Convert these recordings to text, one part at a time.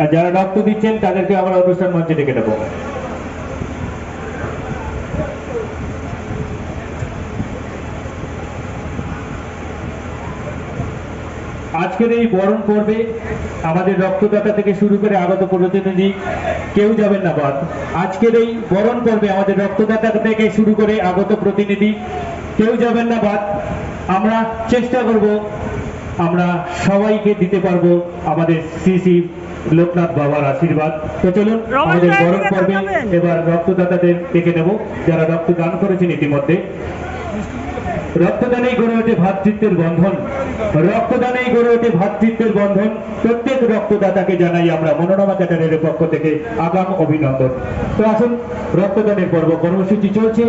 আর যারা রক্ত দিচ্ছেন, তাদেরকে আমরা অনুষ্ঠান মঞ্চে ডেকে নেব। আজকের এই বরণ পর্বে আমাদের রক্তদাতা থেকে শুরু করে আগত প্রতিনিধি কেউ যাবেন না বাদ। আজকের এই বরণ পর্বে আমাদের রক্তদাতা থেকে শুরু করে আগত প্রতিনিধি কেউ যাবেন না বাদ। আমরা চেষ্টা করব, আমরা সবাইকে দিতে পারব আমাদের শ্রী লোকনাথ বাবার আশীর্বাদ। তো চলুন আমাদের এদিকে পর্বে এবার রক্তদাতাদের ডেকে নেব। যারা রক্তদান করেছেন ইতিমধ্যে। রক্তদানেই গড়ে ওঠে ভ্রাতৃত্বের বন্ধন। রক্তদানেই গড়ে ওঠে ভ্রাতৃত্বের বন্ধন। প্রত্যেক রক্তদাতাকে জানাই আমরা মনোরমা ক্যাটারের পক্ষ থেকে আগাম অভিনন্দন। তো আসুন রক্তদানের পর্ব কর্মসূচি চলছে।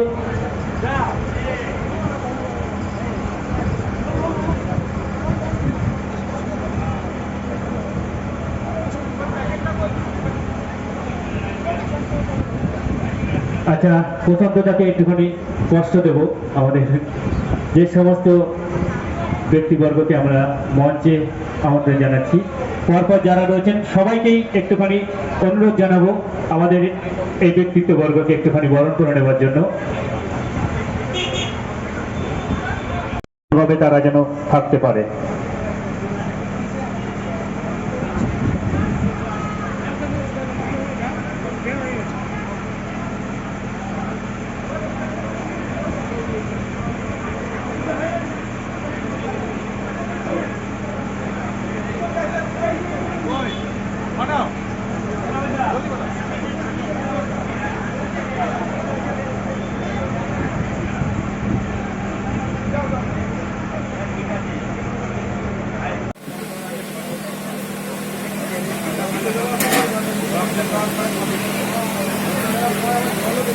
আচ্ছা প্রথম কথাকে একটুখানি কষ্ট দেব আমাদের যে সমস্ত ব্যক্তিবর্গকে আমরা মঞ্চে আমন্ত্রণ জানাচ্ছি, পরপর যারা রয়েছেন, সবাইকেই একটুখানি অনুরোধ জানাব আমাদের এই ব্যক্তিত্ববর্গকে একটুখানি বরণ করে নেবার জন্য। তারা যেন থাকতে পারে।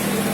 Thank you.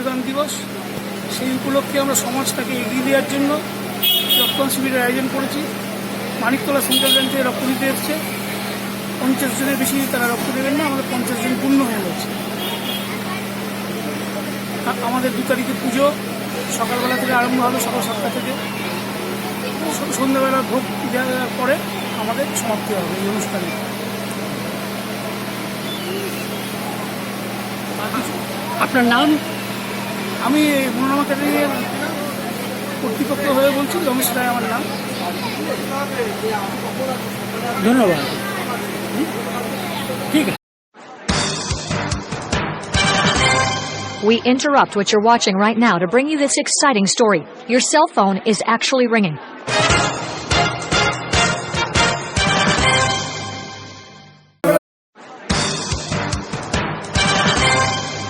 প্রিয়দান দিবস। সেই উপলক্ষে আমরা সমাজটাকে এগিয়ে দেওয়ার জন্য রক্তদান শিবিরের আয়োজন করেছি। মানিকতলা সেন্ট্রাল থেকে রক্ত দিতে এসছে। পঞ্চাশ জনের বেশি তারা রক্ত দেবেন না, আমাদের পঞ্চাশ জন পূর্ণ হয়ে গেছে। আমাদের দু তারিখে পুজো, সকালবেলা থেকে আরম্ভ হবে সকাল সাতটা থেকে। সন্ধ্যাবেলা ভোগ দেওয়ার পরে আমাদের সমাপ্তি হবে এই অনুষ্ঠানে। আপনার নাম? আমি মনোরমা ক্যাটারিংয়ের কর্তৃপক্ষ হয়ে বলছি রমেশ রায় আমার নাম ধন্যবাদ ঠিক আছে We interrupt what you're watching right now to bring you this exciting story. Your cell phone is actually ringing.